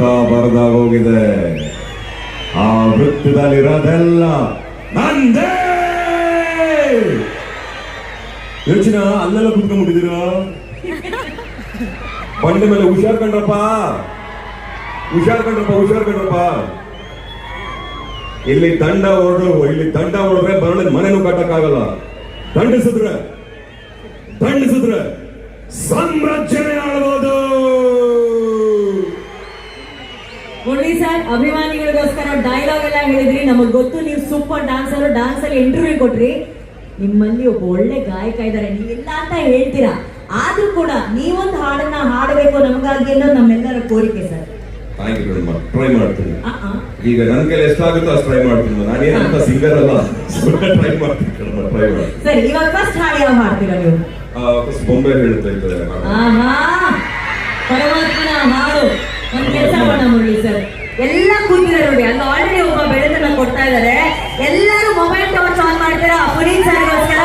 ರಕ್ತ ಬರದಾಗೋಗಿದೆ. ಆ ವೃತ್ತದಲ್ಲಿರೋದೆಲ್ಲ ನಂದೇ! ಯೋಚನ, ಅಲ್ಲೆಲ್ಲ ಕುತ್ಕೊಂಡ್ಬಿಟ್ಟಿದ್ದೀರ? ಬಂಡೆ ಮೇಲೆ ಹುಷಾರ್ ಕಂಡ್ರಪ್ಪ. ಹುಷಾರ್ ಕಂಡ್ರಪ್ಪ ಹುಷಾರ್ ಕಂಡ್ರಪ್ಪ. ಇಲ್ಲಿ ದಂಡ ಹೊರಡು, ಇಲ್ಲಿ ದಂಡ ಹೊರಡ್ರೆ ಬರಳೆ ಮನೆನೂ ಕಟ್ಟಕ್ಕಾಗಲ್ಲ. ದಂಡಿಸಿದ್ರೆ ದಂಡಿಸಿದ್ರೆ ಸಾಮ್ರಾಜ್ಯನೇ ಆಳ್ಬೋದು ಮುರಳಿ ಸರ್ ಅಭಿಮಾನಿಗಳಿಗೋಸ್ಕರ ಡೈಲಾಗ್ ಎಲ್ಲ ಹೇಳಿದ್ರಿ. ನಮಗ್ ಗೊತ್ತು ನೀವು ಸೂಪರ್ ಡಾನ್ಸರ್ ಡಾನ್ಸ್ ಅಲ್ಲಿ ಇಂಟರ್ವ್ಯೂ ಕೊಟ್ರಿ. ನಿಮ್ಮಲ್ಲಿ ಒಬ್ಬ ಒಳ್ಳೆ ಗಾಯಕ ಇದ್ದಾರೆ ನೀವಿಲ್ಲ ಅಂತ ಹೇಳ್ತೀರಾ? ಆದ್ರೂ ಕೂಡ ನೀವೊಂದು ಹಾಡನ್ನ ಹಾಡಬೇಕು ನಮಗಾಗಿ ಅನ್ನೋದು ನಮ್ಮೆಲ್ಲರ ಕೋರಿಕೆ ಸರ್. ಟ್ರೈ ಮಾಡ್ತೀನಿ. ಈಗ ನನ್ನ ಕೈಲಿ ಎಷ್ಟಾಗುತ್ತೋ ಅಷ್ಟು ಟ್ರೈ ಮಾಡ್ತೀನಿ ನಾನೇನಂತ ಸಿಂಗರ್ ಅಲ್ಲ ಟ್ರೈ ಮಾಡ್ತೀನಿ ಟ್ರೈ ಮಾಡ್ತೀನಿ. ಸರಿ ಇವಾಗ ಫಸ್ಟ್ ಹಾಡು ಯಾವ ಹಾಡ್ತೀರಾ ನೀವು? ಫಸ್ಟ್ ಬೊಂಬೆ ಹೇಳ್ತಾ ಇದ್ದಾರೆ ಪರಮಾತ್ಮನ ಹಾಡು. ಒಂದ್ ಕೆಲಸ ಮಾಡೋಣ ಮುರಳಿ ಸರ್. ಎಲ್ಲ ಕೂತಿದ್ದಾರೆ ನೋಡಿ. ಅಲ್ಲಿ ಆಲ್ರೆಡಿ ಒಬ್ಬ ಬೆಳೆದನ್ನ ಕೊಡ್ತಾ ಇದ್ದಾರೆ. ಎಲ್ಲರೂ ಮೊಬೈಲ್ ಟವರ್ಸ್ ಆನ್ ಮಾಡ್ತೀರಾ? ಪುನೀತ್ ಸರ್ಗೋಸ್ಕರ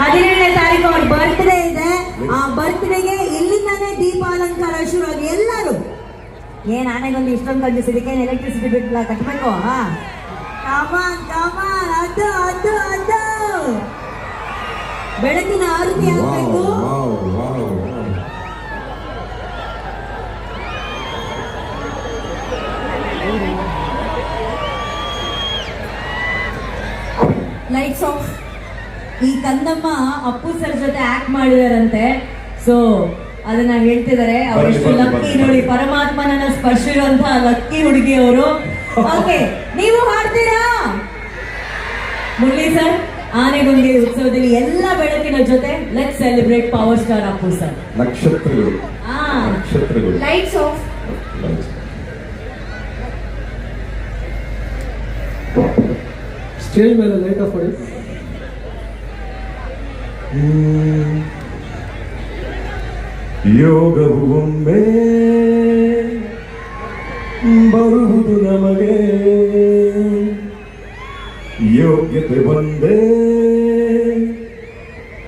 ಹದಿನೇಳನೇ ತಾರೀಕು ಅವ್ರ ಬರ್ತ್ಡೇ ಇದೆ. ಆ ಬರ್ತ್ಡೇಗೆ ಇಲ್ಲಿಂದಾನೇ ದೀಪಾಲಂಕಾರ ಶುರು ಆಗಿ ಎಲ್ಲರೂ. ಏನ್ ಆನೆಗೊಂದು ಇಷ್ಟೊಂದು ಕಂಡಿಸಿದಕ್ಕೆ ಎಲೆಕ್ಟ್ರಿಸಿಟಿ ಬಿಟ್ಲ ಕಟ್ಬೇಕು ಹಾ? ಕಮಾನ್ ಅದು ಅದು ಬೆಳಕಿನ ಆರತಿ ಆಗ್ಬೇಕು. ಲೈಟ್ಸ್ ಆಫ್ ಈ ಕಂದಮ್ಮ ಅಪ್ಪು ಸರ್ ಜೊತೆ ಆಕ್ಟ್ ಮಾಡಿದಾರಂತೆ. ಸೊ ಅದನ್ನ ಹೇಳ್ತಿದ್ದಾರೆ ಅವರೆಷ್ಟು ಲಕ್ಕಿ. ನೋಡಿ ಪರಮಾತ್ಮನನ್ನ ಸ್ಪರ್ಶಿರುವಂತಹ ಲಕ್ಕಿ ಹುಡುಗಿ ಅವರು ಓಕೆ ನೀವು ಹಾಡ್ತೀರಾ? ಮುರಳಿ ಸರ್ ಆನೆಗೊಂದಿ ಉತ್ಸವದಲ್ಲಿ ಎಲ್ಲ ಬೆಳಕಿನ ಜೊತೆ let celebrate power star Appu sir. ನಕ್ಷತ್ರಗಳು. ಆ. ನಕ್ಷತ್ರಗಳು. ಲೈಟ್ಸ್ ಆಫ್ ಸ್ಟೇಜ್ ಮೇಲೆ ಲೈಟ್ ಆಫ್ ಮಾಡಿ. ಯೋಗವು ಒಮ್ಮೆ ಬರುವುದು ನಮಗೆ. ಯೋಗ್ಯತೆ ಬಂದೇ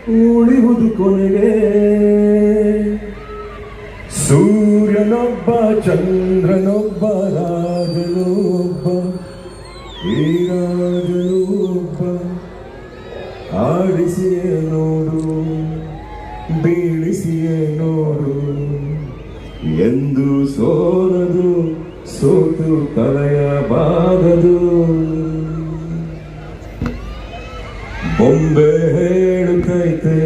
ಉಳಿಯುವುದು ಕೊನೆಗೆ. ಸೂರ್ಯನೊಬ್ಬ, ಚಂದ್ರನೊಬ್ಬ, ರಾಜನೊಬ್ಬ. ಈ ಎಂದು ಸೋಲದು ಸೋತು ತಲೆಯ ಬಾಧದು ಬೊಂಬೆ ಹೇಳುತ್ತೈತೆ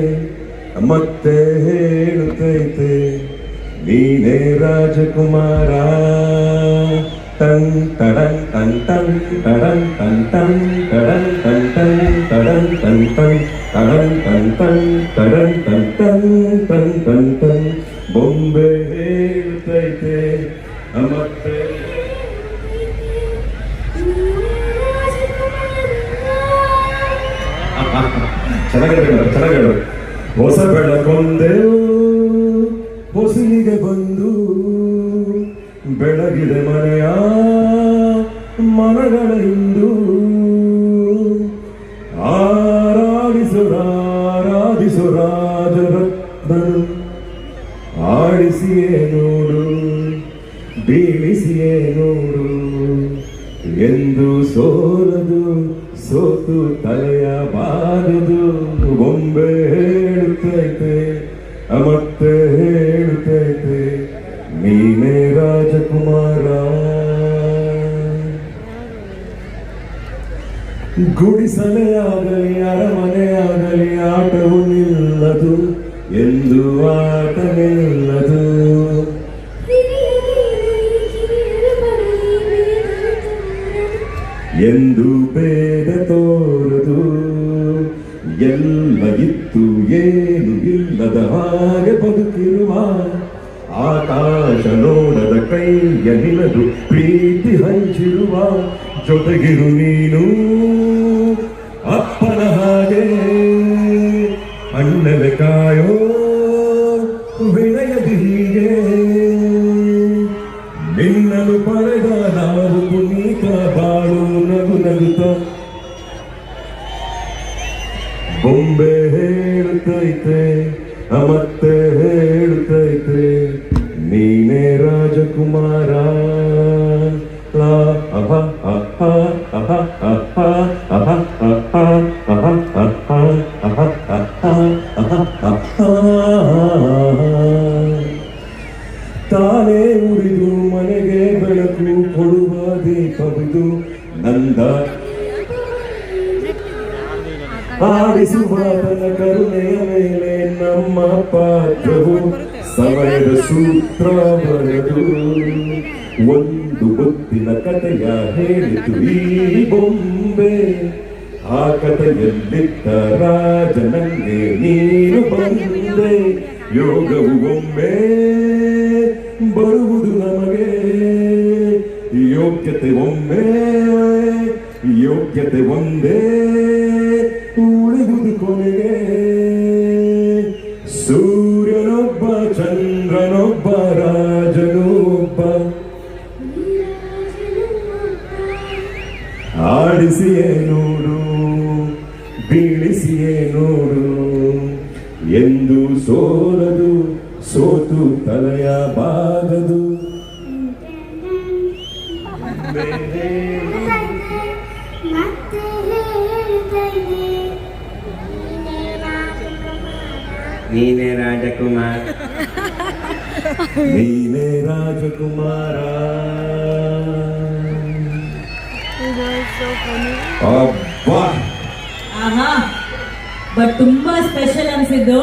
ಮತ್ತೆ ಹೇಳುತ್ತೈತೆ ನೀನೇ ರಾಜಕುಮಾರ ಟನ್ ಟಡನ್ ಟನ್ ಟನ್ ಟಡನ್ ಟನ್ ಟನ್ ಟಡನ್ ಟನ್ ಟನ್ ಟಡನ್ ಟನ್ ಟನ್ ಟಡನ್ ಟನ್ ಟನ್ ಟಡನ್ ಟನ್ ಟನ್ ಬೊಂಬೆ ಹೇಳುತ್ತೈತೆ ಮತ್ತೆ ಚೆನ್ನಾಗಿದೆ ಚೆನ್ನಾಗಿದೆ ಹೊಸ ಬೆಳಕೊಂದೆವು ಹೊಸಲಿಗೆ ಬಂದು ಬೆಳಗಿದೆ ಮನೆಯ ಮನಗಳ ಇಂದು ಬೀಳಿಸಿಯೇ ನೋಡು. ಎಂದು ಸೋಲದು, ಸೋತು ತಲೆಯ ಬಾರದು ಬೊಂಬೆ ಹೇಳುತ್ತೈತೆ, ಮತ್ತೆ ಹೇಳುತ್ತೈತೆ, ನೀನೇ ರಾಜಕುಮಾರ. ಗುಡಿಸಲೇ ಆಗಲಿ, ಅರಮನೆ ಆಗಲಿ, ಆಟವು ನಿಲ್ಲದು, ಎಂದು ಆಟವೇ ನಿಲ್ಲದು ಎಂದು ಬೇಡ ತೋರದು. ಎಲ್ಲ ಇತ್ತು, ಏನು ಇಲ್ಲದ ಹಾಗೆ ಬದುಕಿರುವ ಆಕಾಶ ನೋಡದ ಕೈಯ ನಿಲದು, ಪ್ರೀತಿ ಹಂಚಿರುವ ಜೊತೆಗಿರು ನೀನು. ಹೇಳ್ತೈತೆ ಮತ್ತೆ ಹೇಳ್ತೈತೆ ನೀನೇ ರಾಜಕುಮಾರ. ತಾನೇ ಉರಿದು ಮನೆಗೆ ಬೆಳಕು ಕೊಡುವ ದೀಪವಿದು ನಂದ. ಆಡಿಸುವ ತನ್ನ ಕರುಣೆಯ ಪಾತ್ರವು ಸಮಯದ ಸೂತ್ರ ಬರೆದು. ಒಂದು ಗೊತ್ತಿನ ಕಥೆಯ ಹೇಳಿತು ಈ ಬೊಂಬೆ. ಆ ಕಥೆಯಲ್ಲಿದ್ದ ರಾಜನಂಗೆ ನೀನು ಬಂದೆ. ಯೋಗವು ಒಮ್ಮೆ ಬರುವುದು ನಮಗೆ. ಯೋಗ್ಯತೆ ಒಮ್ಮೆ, ಯೋಗ್ಯತೆ ಒಂದೇ. ಆಡಿಸಿಯೇ ನೋಡು ಬೀಳಿಸಿಯೇ ನೋಡು ಎಂದು ಸೋಲದು ಸೋತು ತಲೆಯ ಬಾಗದು ನೀನೇ ರಾಜಕುಮಾರ. ನೀನೇ ರಾಜಕುಮಾರ. ಅಬ್ಬಾ ಆಹಾ ಬಟ್ ತುಂಬಾ ಸ್ಪೆಷಲ್ ಅನ್ಸಿದ್ದು